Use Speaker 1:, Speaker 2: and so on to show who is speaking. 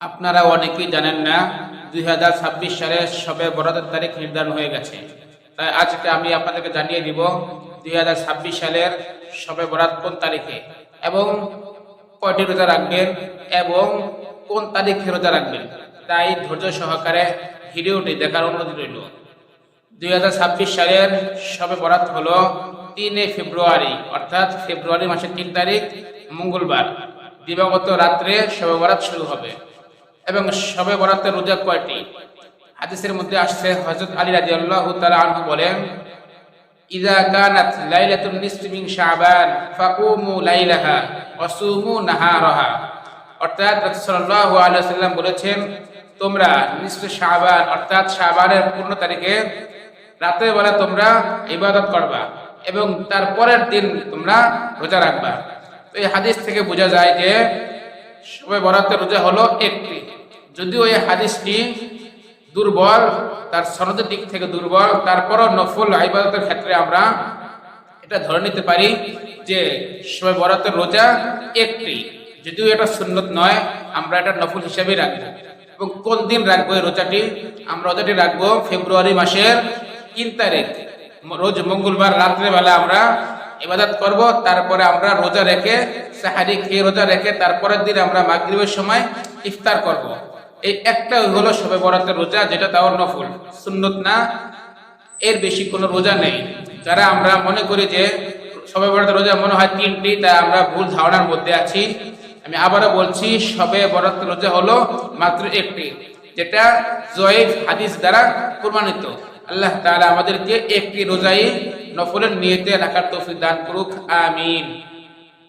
Speaker 1: আপনারা অনেকেই জানেন না দু হাজার ছাব্বিশ সালের সবে বরাতের তারিখ নির্ধারণ হয়ে গেছে। তাই আজকে আমি আপনাদেরকে জানিয়ে দিব দুই হাজার ছাব্বিশ সালের সবে বরাত কোন তারিখে এবং কয়টি রোজা রাখবেন এবং কোন তারিখে রোজা রাখবেন। তাই ধৈর্য সহকারে ভিডিওটি দেখার অনুরোধ রইল। দুই হাজার ছাব্বিশ সালের সবে বরাত হলো তিনে ফেব্রুয়ারি, অর্থাৎ ফেব্রুয়ারি মাসের তিন তারিখ মঙ্গলবার। দিবাগত রাত্রে সবে বরাত শুরু হবে। এবং সবে বরাতের রোজা কয়টি? হাদিসের মধ্যে আসছে, হযরত আলী রাদিয়াল্লাহু তাআলা আনহু বলেন, ইযা কানাত লাইলাতুন নিসফি মিন শাবান, ফাকুমু লাইলাহা ওয়া সুমু নাহারাহা। অর্থাৎ রাসূল সাল্লাল্লাহু আলাইহি ওয়াসাল্লাম বলেছেন, তোমরা নিসফে শাবান, অর্থাৎ শাবানের পূর্ণ তারিখে রাতের বেলা তোমরা ইবাদত করবা এবং তার পরের দিন তোমরা রোজা রাখবা। এই হাদিস থেকে বোঝা যায় যে সবে বরাতের রোজা হলো একটি। যদিও এই হাদিসটি দুর্বল, তার সনদের দিক থেকে দুর্বল, তারপরও নফল আইবাদতের ক্ষেত্রে আমরা এটা ধরে নিতে পারি যে সবে বরাতের রোজা একটি। যদিও এটা সুন্নত নয়, আমরা এটা নফল হিসাবে রাখব। এবং কোন দিন রাখব এই রোজাটি? আমরা রোজাটি রাখব ফেব্রুয়ারি মাসের তিন তারিখ। রোজ মঙ্গলবার রাত্রেবেলা আমরা ইবাদত করব, তারপরে আমরা রোজা রেখে, সাহারি খেয়ে রোজা রেখে, তারপরের দিন আমরা মাগরিবের সময় ইফতার করব। এই একটা হলো সবে বরাতের রোজা, যেটা তাও নফল। সুন্নত না? এর বেশি কোনো রোজা নেই। যারা আমরা মনে করি যে সবে বরাতের রোজা মনে হয় তিনটি তা আমরা ভুল ধারণার মধ্যে আছি। আমি আবারও বলছি, সবে বরাতের রোজা হলো মাত্র একটি, যেটা জয়েফ হাদিস দ্বারা প্রমাণিত। আল্লাহ তাআলা আমাদেরকে একটি রোজাই নফলের নিয়তে রাখার তৌফিক দান করুক। আমিন।